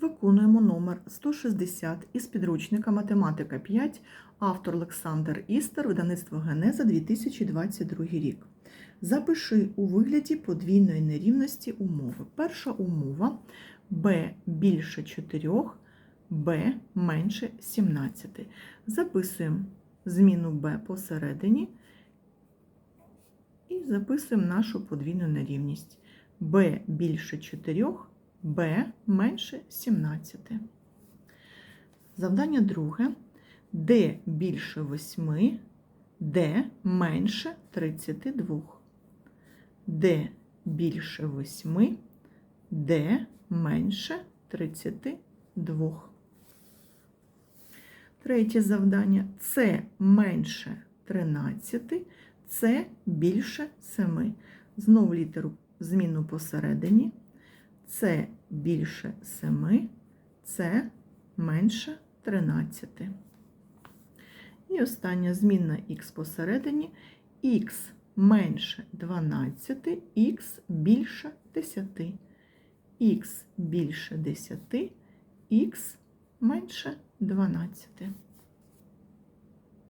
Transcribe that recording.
Виконуємо номер 160 із підручника Математика 5, автор Олександр Істер, видавництво Генеза 2022 рік. Запиши у вигляді подвійної нерівності умови. Перша умова b більше 4, b менше 17. Записуємо зміну b посередині і записуємо нашу подвійну нерівність. b більше 4, b менше 17. Завдання друге. d більше 8, d менше 32. d більше 8, d менше 32. Третє завдання це менше 13, це більше 7. Знову літеру зміну посередині. Це більше 7, це менше 13. І остання змінна х посередині, х менше 12, х більше 10, х більше 10, х менше 12.